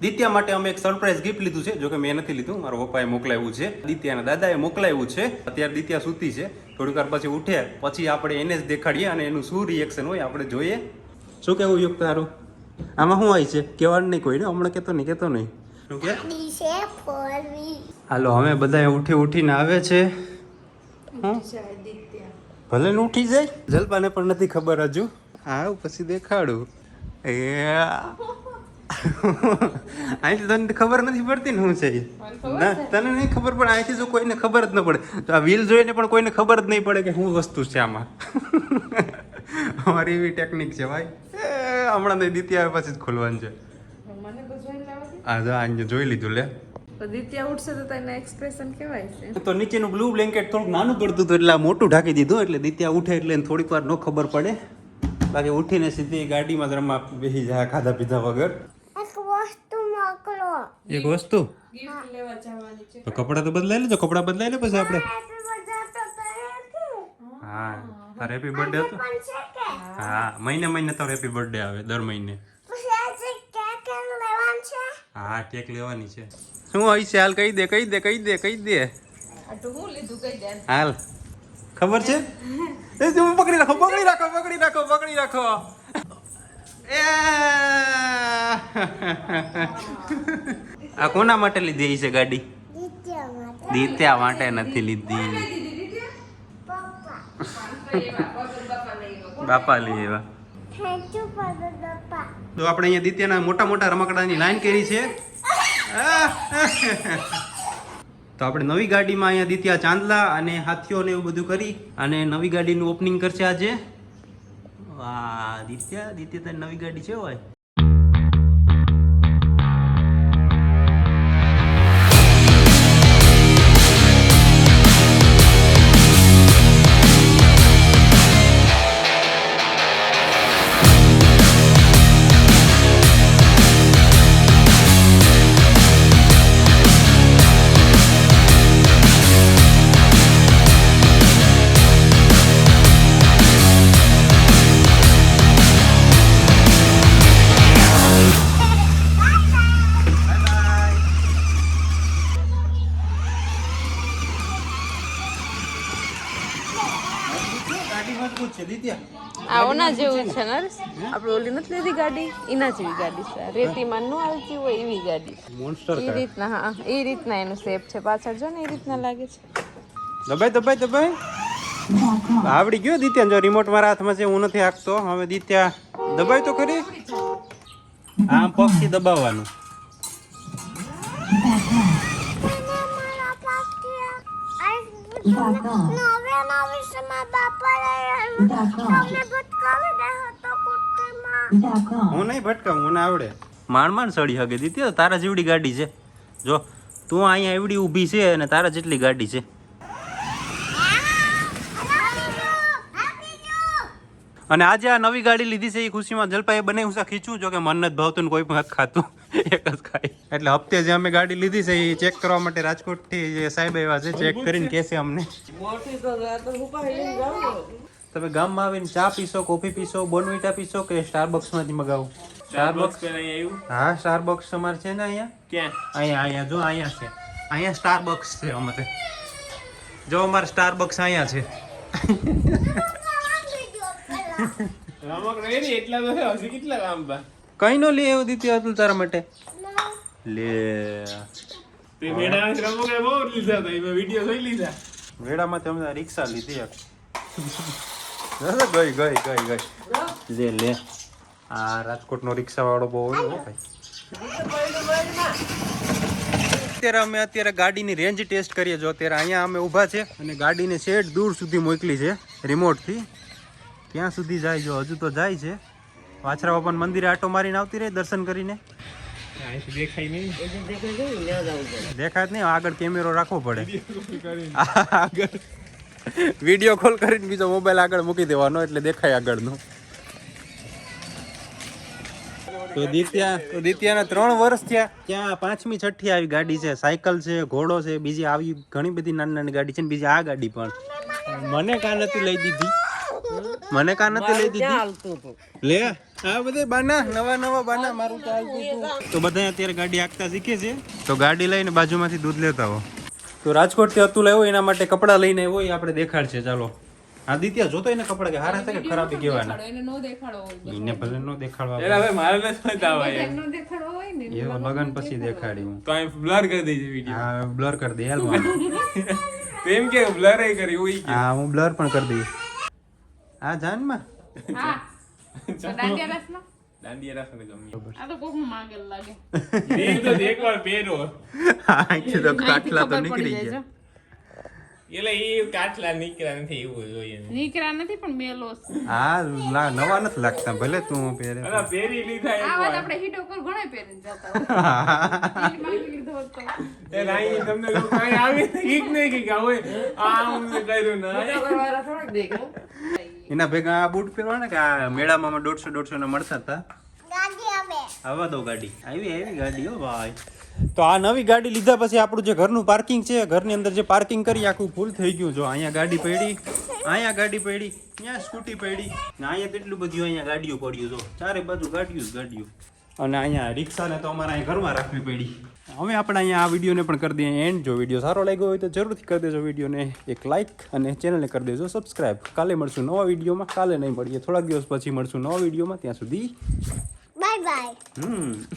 દિત્યા માટે અમે એક સરપ્રાઈઝ ગિફ્ટ લીધું છે જો કે મેં નથી લીધું મારા પપ્પાએ મોકલાવ્યું છે. દિત્યાના દાદાએ મોકલાવ્યું છે. અત્યારે દિત્યા સૂતી છે. થોડીક વાર પછી ઉઠે પછી આપણે એને જ દેખાડીએ અને એનું શું રિએક્શન હોય આપણે જોઈએ. શું કેવું યુક્ત તારું? આમાં શું હોય છે? કહેવાનું નહીં કોઈને હમણાં કહેતો નહીં કહેતો નહીં. શું કે? દિશે હાલો અમે બધા ઉઠી ઉઠીને આવે છે. હં? ભલે ને ઉઠી જાય. જલપાને પણ નથી ખબર હજુ. આવ પછી દેખાડું. એ અહીંથી તને ખબર નથી પડતી ને શું છે ના તને નહીં ખબર પડે અહીંથી જો કોઈને ખબર જ ન પડે. તો આ વ્હીલ જોઈને પણ કોઈને ખબર જ નહીં પડે કે શું વસ્તુ છે આમાં. અમારી એવી ટેકનિક છે ભાઈ. એ, હમણાં નહીં દીતી આવે પછી જ ખોલવાનું છે. આ જો આ જોઈ લીધું લે. તો દિત્યા ઉઠશે તો તેના એક્સપ્રેશન કેવાય છે. તો નીચેનું બ્લુ બ્લેન્કેટ થોડુંક નાનું પડતું હતું એટલે આ મોટું ઢાંકી દીધું એટલે દિત્યા ઉઠે એટલે થોડીક વાર ન ખબર પડે. બાકી ઉઠીને સીધી ગાડીમાં જ રમવા બેસી જાય ખાધા પીધા વગર. એક વસ્તુ. ગિફ્ટ લેવા જવાની છે. તો કપડા તો બદલાઈ લેજો કપડા બદલાઈ લે પછી આપણે. હા તારે હેપી બર્થડે હતો. હા મહિને મહિને તારો હેપી બર્થડે આવે દર મહિને. પછી આજે કેક લેવાનું છે? હા કેક લેવાની છે. શું હોય છે? હાલ કહી દે કહી દે કહી દે કહી દે. હાલ. ખબર છે? એ પકડી રાખો પકડી રાખો પકડી રાખો પકડી રાખો. આ કોના માટે લીધી છે ગાડી? દિત્યા માટે નથી લીધી. બાપા લઈ એવા તો આપણે અહીંયા દિત્યાના મોટા મોટા રમકડાની લાઈન કરી છે. તો આપણે નવી ગાડીમાં અહીંયા દિત્યા ચાંદલા અને હાથીઓને એવું બધું કરી અને નવી ગાડીનું ઓપનિંગ કરશે આજે. વાહ દિત્ય દિત્ય તારી નવી ગાડી છે હોય? આ ઓના જેવું છે નરેશ? આપણે ઓલી નથી લીધી ગાડી? એના જેવી ગાડી છે. રેતીમાં ન આવતી હોય એવી ગાડી મોન્સ્ટર એ રીતના હા એ રીતના એનું શેપ છે. પાછળ જો ને એ રીતના લાગે છે. દબાઈ દબાઈ દબાઈ. આવડી ગયો દિત્યા જો રિમોટ મારા હાથમાં છે હું નથી હાંકતો. હવે દિત્યા દબાઈ તો ખરી? આમ પગથી દબાવવાનું. મારા પાકી નવી સમા બાપા તમને ભટકાવી દે હતો કુટ્ટીમાં હું નહીં ભટકાવું મને આવડે. માંડ માંડ સડી હગે દીધી તારા જેવડી ગાડી છે. જો તું અહીંયા એવડી ઊભી છે અને તારા જેટલી ગાડી છે. અને આજે આ નવી ગાડી લીધી છે એ ખુશીમાં જલપાએ બને છે. ખીચું જો કે મન નથી ભાવતું કોઈ પણ ખાતું. એક જ ખાય. એટલે હપ્તે જે અમે ગાડી લીધી છે એ ચેક કરવા માટે રાજકોટથી જે સાહેબ આવ્યા છે ચેક કરીને કહેશે અમને. તમે ગામમાં આવીને ચા પીશો કોફી પીશો બોનવીટા પીશો કે સ્ટારબક્સમાંથી મગાવો? સ્ટારબક્સ હા સ્ટારબક્સ અમારે છે ને અહીંયા? ક્યાં? અહીંયા અહીંયા જો અહીંયા છે. અહીંયા સ્ટારબક્સ છે અમારે. જો અમારે સ્ટારબક્સ અહીંયા છે. રમક રેડી એટલા તો હજી કેટલા લાંબા? કઈ નો લે એવું દીધી હતું તારા માટે? લે. તે મેડા રમક બહુ લીધા હતા મેં વીડિયો જોઈ લીધા. વેડામાં તમે રિક્ષા લીધી એક. ગઈ ગઈ ગઈ ગઈ. લે લે. આ રાજકોટનો રિક્ષાવાળો બહુ હોય ભાઈ. અત્યારે અમે અત્યારે ગાડીની રેન્જ ટેસ્ટ કરીએ જો અત્યારે અહીંયા અમે ઊભા છે અને ગાડીને શેડ દૂર સુધી મોકલી છે રિમોટથી ત્યાં સુધી જાય જો, હજુ તો જાય છે. વાછરા બાપાના મંદિરે આટો મારીને આવતી રહી દર્શન કરીને. દેખાય નહીં, આગળ કેમેરો રાખવો પડે. આગળ. વીડિયો કોલ કરીને બીજો મોબાઈલ આગળ મૂકી દેવાનો, એટલે દેખાય આગળનું. તો દિત્યા, તો દિત્યાના ત્રણ વર્ષ થયા, ત્યાં પાંચમી, છઠ્ઠી આવી ગાડી છે. સાયકલ છે, ઘોડો છે, બીજી આવી ઘણી બધી નાની નાની ગાડી છે બીજી આ ગાડી પણ. મને કાં નથી લઈ દીધી. મને કા નથી લઈ દીધી? લે આ બધે બાના નવા નવા બાના મારું ચાલતું હતું. તો બધા અત્યારે ગાડી આખતા શીખે છે. તો ગાડી લઈને બાજુમાંથી દૂધ લેતા હો. તો રાજકોટથી અતુલ આવ્યો એના માટે કપડાં લઈને આવ્યો એ આપણે દેખાડશે ચાલો. આદિત્ય જોતો એને કપડા કે હારા છે કે ખરાબ કેવાના એને નો દેખાડો હોય એને ભલે નો દેખાડવા એલા હવે મારે નથી બતાવવા યાર નો દેખાડો હોય ને એ લગન પછી દેખાડી હું તો બ્લર કરી દેજે વિડિયો હા બ્લર કરી દે હાલ તો એમ કે બ્લર એ કરી હોય કે. હા હું બ્લર પણ કરી દઈશ. હા જાનમાં? હા. દાંડિયા રસનો દાંડિયા રસ ને ગમી આ તો કોક માંગેલ લાગે. દેખ તો એકવાર પહેરો. હા તો કાટલા તો નીકળી ગયા. એટલે એ કાટલા નીકળ્યા નથી એવું જોઈએ નીકળ્યા નથી પણ મેલો હા નવા નથી લાગતા ભલે તું પહેરે. અલા પહેરી લીધા આ વાત આપણે હીટો કર ઘણો પહેરીને જતા હોય. માંગી લીધો હતો. એ નાઈ તમને લોકો આવી આવે ઠીક નહીં કે હોય આ આમ કર્યું ના. એના ભેગા આ બૂટ પહેરવાના કે આ મેળામાં દોઢસો દોઢસો ના મળતા હતા? ગાડી આવવા દો ગાડી. આવી આવી ગાડી હો ભાઈ. તો આ નવી ગાડી લીધા પછી આપણું જે ઘરનું પાર્કિંગ છે ઘરની અંદર જે પાર્કિંગ કરી આખું ફૂલ થઈ ગયું. જો અહીંયા ગાડી પડી અહીંયા ગાડી પડી ત્યાં સ્કૂટી પડી. ને અહીંયા કેટલું બધું અહીંયા ગાડીઓ પડ્યું જો. ચારે બાજુ ગાડીઓ જ ગાડીઓ. અને અહીંયા રિક્ષાને તો અમારે અહીંયા ઘરમાં રાખવી પડી. હવે આપણે અહીંયા આ વિડીયોને પણ કરી દઈએ એન્ડ જો વીડિયો સારો લાગ્યો હોય તો જરૂરથી કરી દેજો વિડીયોને એક લાઇક અને ચેનલને કરી દેજો સબસ્ક્રાઈબ કાલે મળશું નવા વિડીયોમાં કાલે નહીં મળીએ. થોડાક દિવસ પછી મળશું નવા વિડીયોમાં. ત્યાં સુધી બાય બાય હમ.